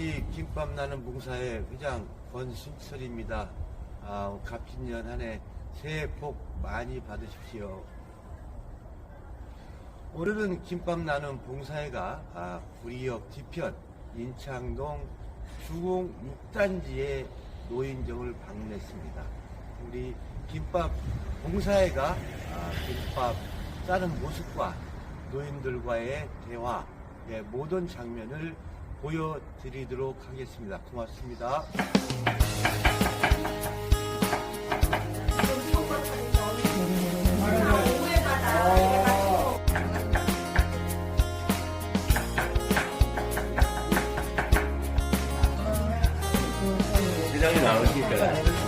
김밥 나는 봉사의 회장 권순철입니다. 아, 갑진년 한 해 새해 복 많이 받으십시오. 오늘은 김밥 나는 봉사회가 아, 구리역 뒤편 인창동 주공 6단지의 노인정을 방문했습니다. 우리 김밥 봉사회가 아, 김밥 싸는 모습과 노인들과의 대화, 예, 모든 장면을 보여드리도록 하겠습니다. 고맙습니다. 시장이 나오시니까.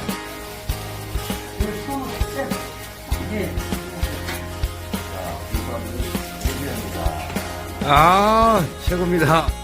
아, 최고입니다.